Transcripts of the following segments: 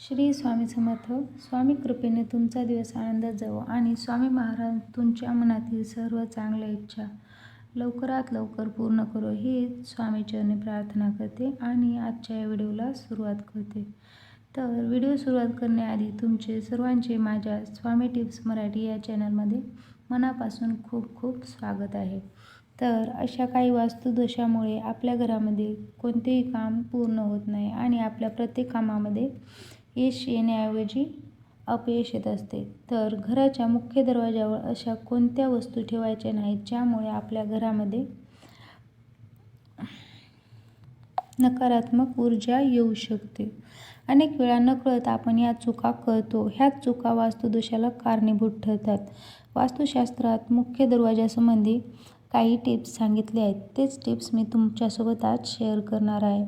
श्री स्वामी समर्थ स्वामी कृपेने तुमचा दिवस आनंदात जावो आणि स्वामी महाराज तुमच्या मनातील सर्व चांगल्या इच्छा लवकरात लवकर पूर्ण करो ही स्वामीचरणी प्रार्थना करते आणि आजच्या या व्हिडिओला सुरुवात करते. तर व्हिडिओ सुरुवात करण्याआधी तुमचे सर्वांचे माझ्या स्वामी टिप्स मराठी या चॅनलमध्ये मनापासून खूप खूप स्वागत आहे. तर अशा काही वास्तुदोषामुळे आपल्या घरामध्ये कोणतेही काम पूर्ण होत नाही आणि आपल्या प्रत्येक कामामध्ये यश येण्याऐवजी अपयश येत असते. तर घराच्या मुख्य दरवाजावर अशा कोणत्या वस्तू ठेवायच्या नाहीत ज्यामुळे आपल्या घरामध्ये नकारात्मक ऊर्जा येऊ शकते? अनेक वेळा नकळत आपण या चुका करतो ह्याच चुका वास्तुदोषाला कारणीभूत ठरतात. वास्तुशास्त्रात मुख्य दरवाजासंबंधी काही टिप्स सांगितले आहेत. तेच टिप्स मी तुमच्यासोबत आज शेअर करणार आहे.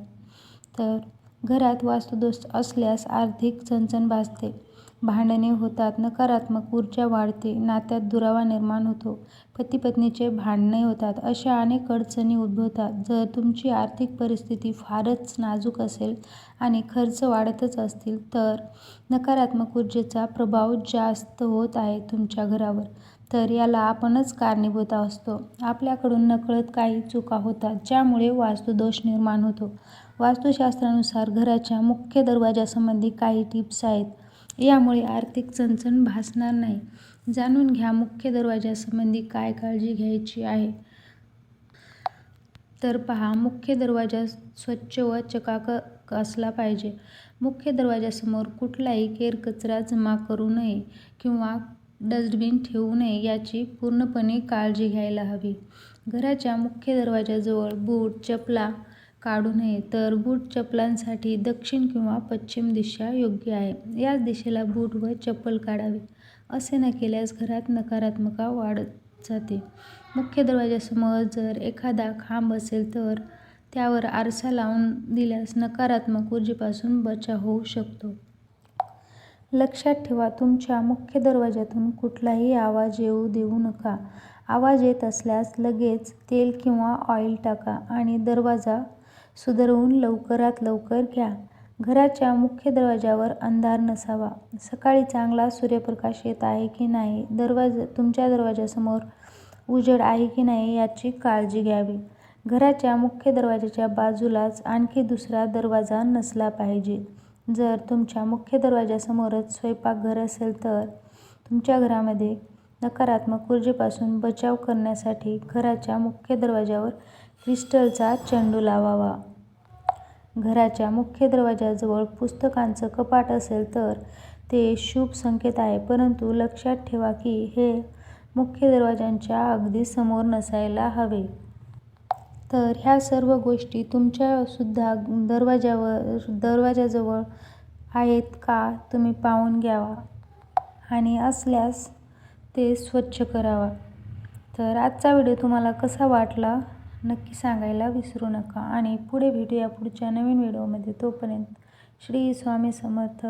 तर घरात वास्तुदोष असल्यास आर्थिक चणचण भासते. भांडणे होतात नकारात्मक ऊर्जा वाढते नात्यात दुरावा निर्माण होतो पती पत्नीचे भांडणे होतात अशा अनेक अडचणी उद्भवतात. जर तुमची आर्थिक परिस्थिती फारच नाजूक असेल आणि खर्च वाढतच असतील तर नकारात्मक ऊर्जेचा प्रभाव जास्त होत आहे तुमच्या घरावर. तर याला आपणच कारणीभूत असतो. आपल्याकडून नकळत काही चुका होतात ज्यामुळे वास्तुदोष निर्माण होतो. वास्तुशास्त्रानुसार घराच्या मुख्य दरवाजासंबंधी काही टिप्स आहेत. यामुळे आर्थिक चणचण भासणार नाही. जाणून घ्या मुख्य दरवाजासंबंधी काय काळजी घ्यायची आहे. तर पहा मुख्य दरवाजा स्वच्छ व चकाक असला पाहिजे. मुख्य दरवाजासमोर कुठलाही केरकचरा जमा करू नये किंवा डस्टबिन ठेवू नये याची पूर्णपणे काळजी घ्यायला हवी. घराच्या मुख्य दरवाजाजवळ बूट चपला काढू नये तर बूट चपलांसाठी दक्षिण किंवा पश्चिम दिशा योग्य आहे. याच दिशेला बूट व चप्पल काढावे असे न केल्यास घरात नकारात्मका वाढत जाते. मुख्य दरवाजासमोर जर एखादा खांब असेल तर त्यावर आरसा लावून दिल्यास नकारात्मक ऊर्जेपासून बचाव होऊ शकतो. लक्षात ठेवा तुमच्या मुख्य दरवाजातून कुठलाही आवाज येऊ देऊ नका. आवाज येत असल्यास लगेच तेल किंवा ऑइल टाका आणि दरवाजा सुधरवून लवकरात लवकर घ्या. घराच्या मुख्य दरवाजावर अंधार नसावा. सकाळी चांगला सूर्यप्रकाश येत आहे की नाही? दरवाजा तुमच्या दरवाजासमोर उजेड आहे की नाही याची काळजी घ्यावी. घराच्या मुख्य दरवाजाच्या बाजूलाच आणखी दुसरा दरवाजा नसला पाहिजे. जर तुमच्या मुख्य दरवाजासमोरच स्वयंपाकघर असेल तर तुमच्या घरामध्ये नकारात्मक ऊर्जेपासून बचाव करण्यासाठी घराच्या मुख्य दरवाजावर क्रिस्टलचा चेंडू लावावा. घराच्या मुख्य दरवाजाजवळ पुस्तकांचं कपाट असेल तर ते शुभ संकेत आहे परंतु लक्षात ठेवा की हे मुख्य दरवाजांच्या अगदी समोर नसायला हवे. तर ह्या सर्व गोष्टी तुमच्यासुद्धा दरवाजावर दरवाजाजवळ आहेत का तुम्ही पाहून घ्यावा आणि असल्यास ते स्वच्छ करावा. तर आजचा व्हिडिओ तुम्हाला कसा वाटला? नक्की सांगायला विसरू नका. आणि पुढे भेटूया पुढच्या नवीन व्हिडिओमध्ये. तोपर्यंत श्री स्वामी समर्थ.